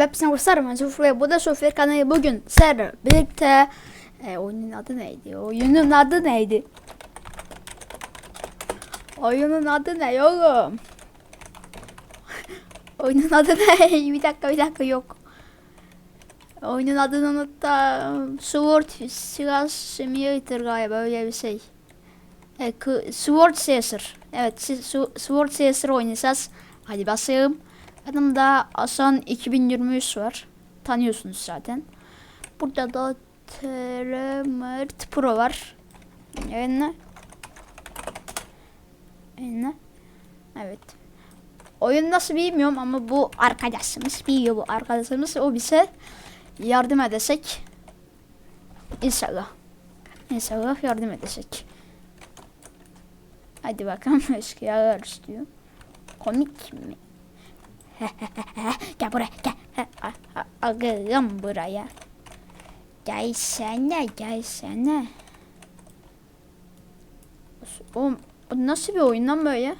Web ben Sufur ve bu da Sufur kanalı bugün sizlerle birlikte e, oyunun adı neydi? Oyunun adı neydi? Oyunun adı ne oğlum? oyunun adı ne? bir dakika bir dakika yok. Oyunun adını unuttum. Sword Silah Simulator galiba öyle bir şey. E, Sword Chaser. Evet Sword Chaser oynayacağız. Hadi başlayalım. Yanımda Asan 2023 var. Tanıyorsunuz zaten. Burada da Tremert Pro var. Önüne. Önüne. Evet. Oyun nasıl bilmiyorum ama bu arkadaşımız biliyor bu arkadaşımız. O bize yardım edecek. İnşallah. İnşallah yardım edecek. Hadi bakalım eşkıyalar istiyor. Komik mi? Gel buraya gel. Ağırım buraya. Gelsene gelsene. O, o nasıl bir oyun lan böyle?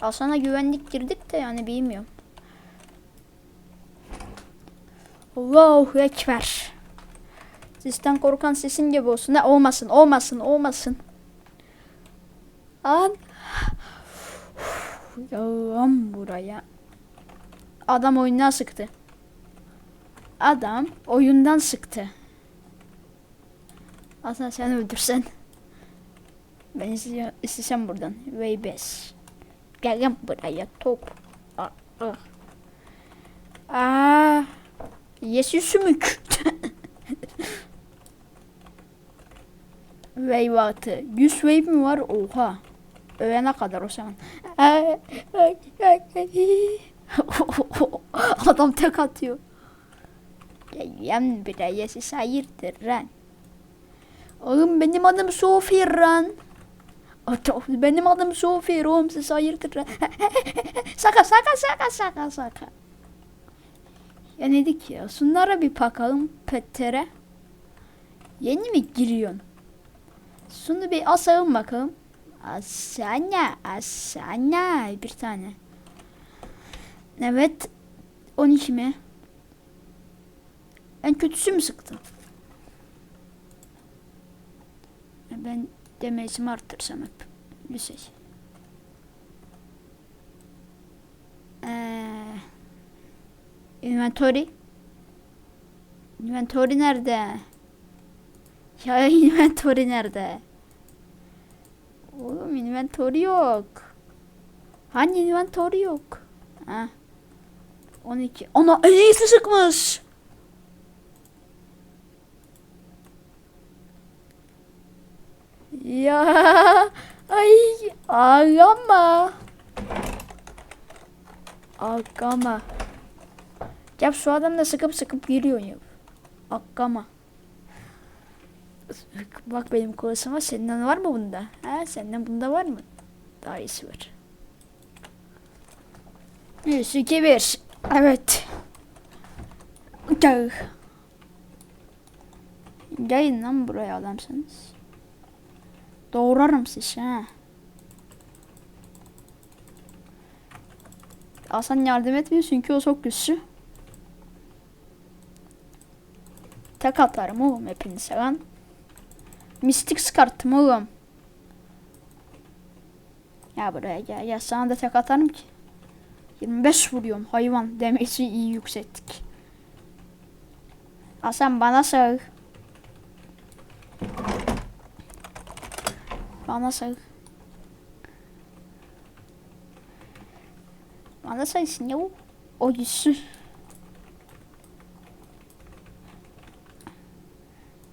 Al sana güvenlik girdik de yani bilmiyorum. Allahu Ekber. Sizden korkan sesin gibi olsun. Ne olmasın olmasın olmasın. An. Yağım buraya. Adam oyundan sıktı. Adam oyundan sıktı. Aslında sen öldürsen. Ben istesem, istesem buradan. Way best. Gel gel buraya top. Aa. Aa. Aa. Yeşil sümük. Wave vardı. 100 wave mi var? Oha. Ölene kadar o zaman. Adam tek atıyor. Gel buraya siz hayırdır lan. Oğlum benim adım Sofi lan. Benim adım Sofi oğlum siz hayırdır lan. Saka saka saka saka saka. Ya ne dedik ya? Şunlara bir bakalım Petter'e. Yeni mi giriyorsun? Şunu bir asalım bakalım. Asana, asana bir tane. Evet. 12 mi? En kötüsü mü sıktı? Ben demecimi arttırsam hep. Bir şey. Ee, inventory. Inventory nerede? Ya inventory nerede? Oğlum inventory yok. Hani inventory yok? Ha. 12. Ana en iyisi sıkmış. Ya ay ağlama. Ağlama. Ya şu adam da sıkıp sıkıp giriyor ya. Ağlama. Bak benim kolasıma senden var mı bunda? Ha senden bunda var mı? Daha iyisi var. 1, 2, 1. Evet. Gel. Gelin lan buraya adamsınız. Doğrarım sizi ha. Hasan yardım etmiyor çünkü o çok güçlü. Tek atarım oğlum hepinize lan. Mistik çıkarttım oğlum. Ya buraya gel. Ya sana da tek atarım ki. 25 vuruyorum hayvan. Demesi iyi yükselttik. Hasan bana sağ. Bana sağ. Bana sayısın ya. O güçlü.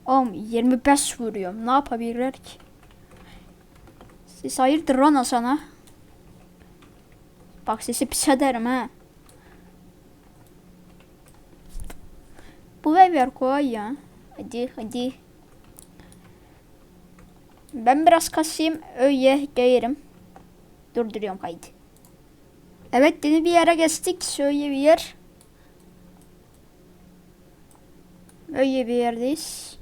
Oğlum 25 vuruyorum. Ne yapabilirler ki? Siz hayırdır lan sana? Bak sesi pis ederim ha. Bu ev yer kolay ya. Hadi hadi. Ben biraz kasayım öyle gelirim. Durduruyorum kaydı. Evet yeni bir yere geçtik. Şöyle bir yer. Öyle bir yerdeyiz.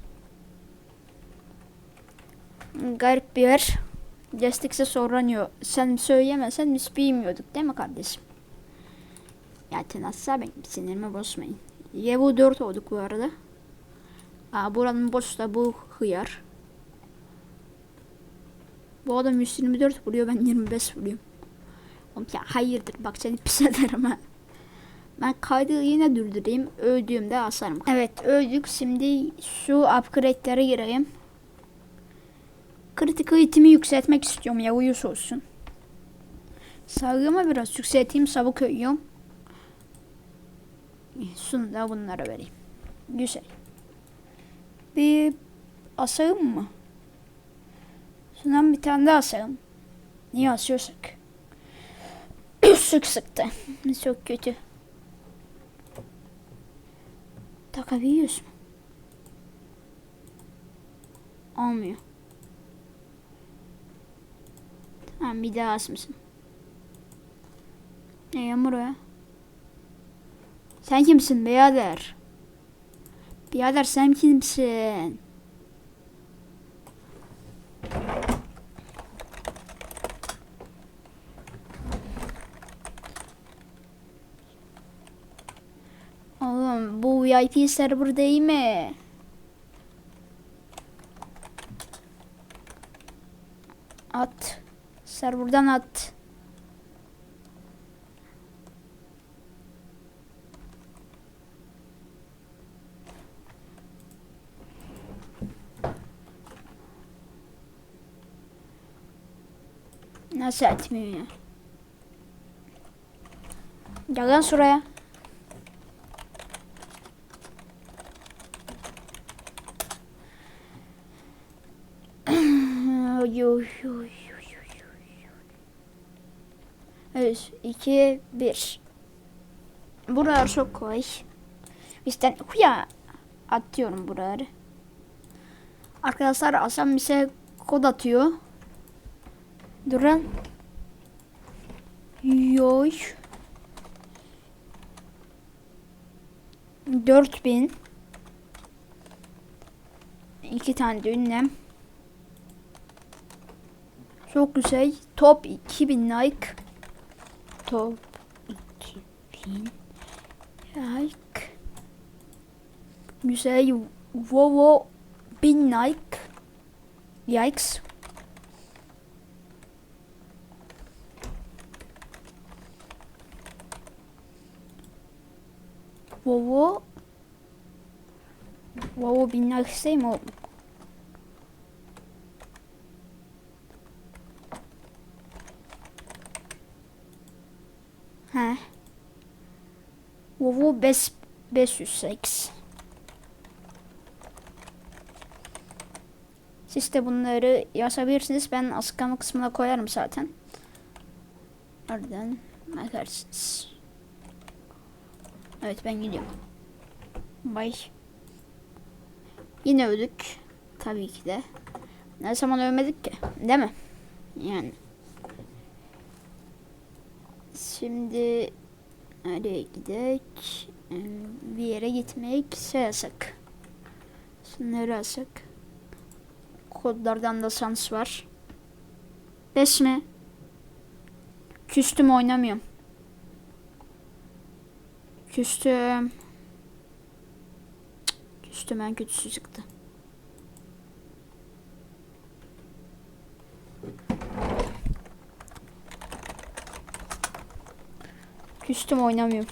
Garip bir yer. Geçtikçe soranıyor. Sen söyleyemesen biz bilmiyorduk değil mi kardeşim? Ya tenasla benim sinirimi bozmayın. Ye bu 4 olduk bu arada. Aa, buranın boss da bu hıyar. Bu adam 124 vuruyor ben 25 vuruyorum. Oğlum ya hayırdır bak seni pis ederim ha. Ben kaydı yine durdurayım. Öldüğümde asarım. Evet öldük. Şimdi şu upgrade'lere gireyim. Kritik eğitimi yükseltmek istiyorum ya uyuz olsun. Sağlığımı biraz yükselteyim sabuk ölüyorum. Şunu da bunlara vereyim. Güzel. Bir asayım mı? Şundan bir tane daha asayım. Niye asıyorsak? Sık sıktı. Çok kötü. Takabiliyoruz mu? Olmuyor. Tamam bir daha asmışsın. Ne yağmur ya? Sen kimsin birader? Birader sen kimsin? Oğlum bu VIP server değil mi? At. Serverdan at. Nasıl etmiyor ya? Gel lan şuraya. Oy, oy, oy, 3, 2, 1. Buralar çok kolay. Bizden huya atıyorum buraları. Arkadaşlar Hasan bize kod atıyor. Duran. Yoy. 4000 iki tane de çok güzel top 2000 like Top 2000 like. Güzel. Vovo 1000 like. Yikes. Vovo Vovo 1000 like isteyim. He. Vovo 5 508. Siz de bunları yazabilirsiniz. Ben açıklama kısmına koyarım zaten. Oradan bakarsınız. Evet ben gidiyorum. Bye. Yine öldük. Tabii ki de. Ne zaman ölmedik ki? Değil mi? Yani. Şimdi nereye gidek? Ee, Bir yere gitmek şey yasak. Şunları yasak. Kodlardan da sans var. Beş mi? Küstüm oynamıyorum. Küstüm. Küstüm en kötüsü çıktı. Küstüm oynamıyorum.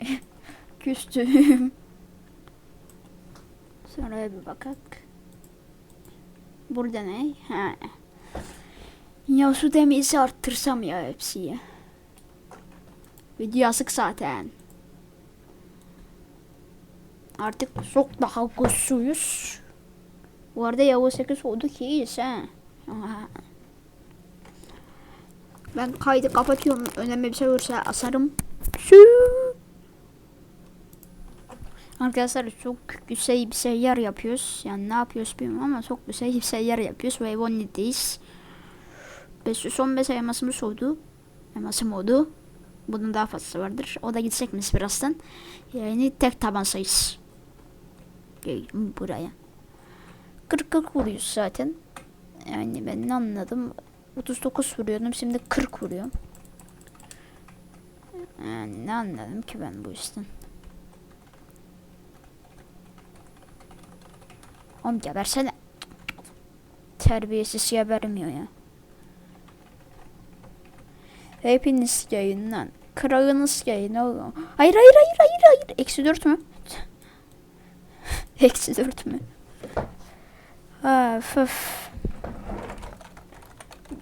Küstüm. Sonra bir bakak. Burada ne? Ha. Ya şu demizi arttırsam ya hepsiyi. Video yazık zaten. Artık çok daha güçlüyüz. Bu arada Yavuz 8 oldu ki iyiyiz. Aha. Ben kaydı kapatıyorum. Önemli bir şey olursa asarım. Arkadaşlar çok güzel bir şeyler yapıyoruz. Yani ne yapıyoruz bilmiyorum ama çok güzel bir şeyler yapıyoruz. Ve Evoni'deyiz. 515 elmasımız oldu. Elmasım oldu. Bunun daha fazlası vardır. O da gidecek mi birazdan? Yani tek taban sayısı. Buraya. 40 40 vuruyoruz zaten. Yani ben ne anladım? 39 vuruyordum şimdi 40 vuruyorum. Yani ne anladım ki ben bu işten? Oğlum gebersene. Terbiyesiz gebermiyor ya. Hepiniz yayın lan. Kralınız yayın oğlum. Hayır hayır hayır hayır hayır. Eksi dört mü? Eksi dört mü? Öf öf.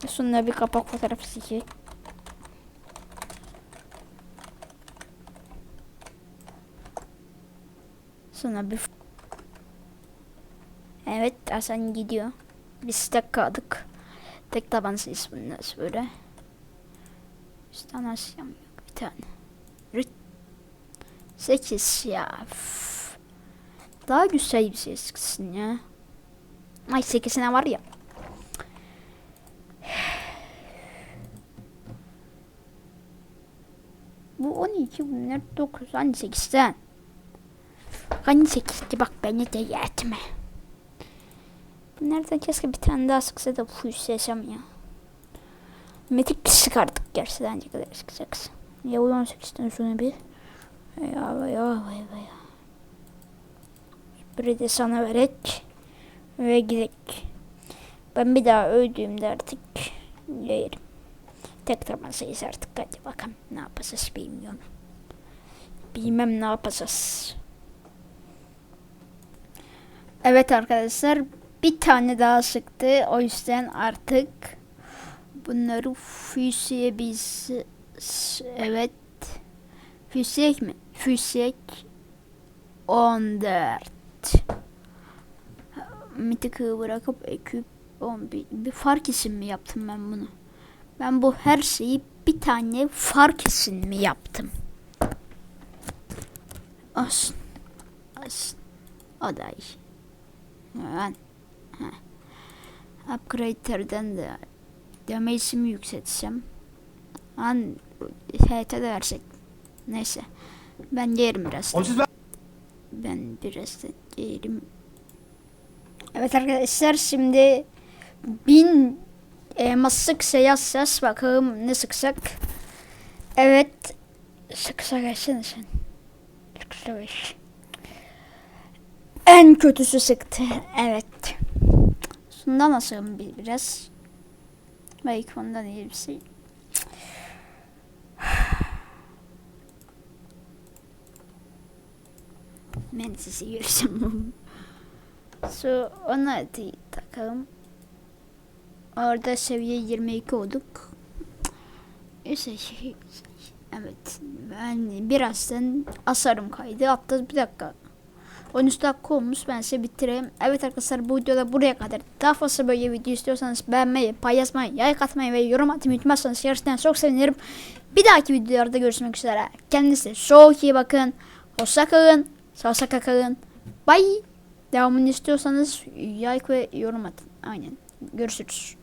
Sonra bir kapak fotoğrafı çekeyim. Sonra bir Evet Hasan gidiyor. Biz tek kaldık. Tek tabansız bunlar böyle. İşte nasıl yok bir tane. Rıt. Sekiz ya. Daha güzel bir şey çıksın ya. Ay sekizine var ya. Bu 12 bunlar 9 hani 8'den. Hani 8 ki bak beni de yetme. Bunlardan keşke bir tane daha sıksa da fuysesem ya. Metik çıkardık gerçekten ne kadar sıkacaksa. Ya 18'den sonra bir. Ya ya vay vay. Biri de sana verek. Ve gidek. Ben bir daha öldüğümde artık yerim. Tek tabansayız artık hadi bakalım ne yapacağız bilmiyorum. Bilmem ne yapacağız. Evet arkadaşlar bir tane daha sıktı. O yüzden artık bunları füseye biz evet füsek mi? Füsek 14 Mitik'i bırakıp ekip 11 bir fark isim mi yaptım ben bunu? Ben bu her şeyi bir tane fark isim mi yaptım? Olsun. Olsun. O da iyi. Ben Upgrader'den de damage'imi yükseltsem. An HT de versek. Neyse. Ben yerim biraz. Ben... Ben biraz yerim. Evet arkadaşlar şimdi bin elmas sıksa yazsaz bakalım ne sıksak. Evet. Sıksa gelsene sen. Sıksa geç. En kötüsü sıktı. Evet. Şundan asalım bir, biraz. Belki ondan iyi bir şey. Ben sizi göreceğim. Şu ona takalım. Orada seviye 22 olduk. Şey, evet ben birazdan asarım kaydı hatta bir dakika 13 dakika olmuş ben size bitireyim. Evet arkadaşlar bu videoda buraya kadar. Daha fazla böyle video istiyorsanız beğenmeyi, paylaşmayı, like atmayı ve yorum atmayı unutmazsanız gerçekten çok sevinirim. Bir dahaki videolarda görüşmek üzere. Kendinize çok iyi bakın. Hoşça kalın. Sağlıkla kalın. Bye. Devamını istiyorsanız like ve yorum atın. Aynen. Görüşürüz.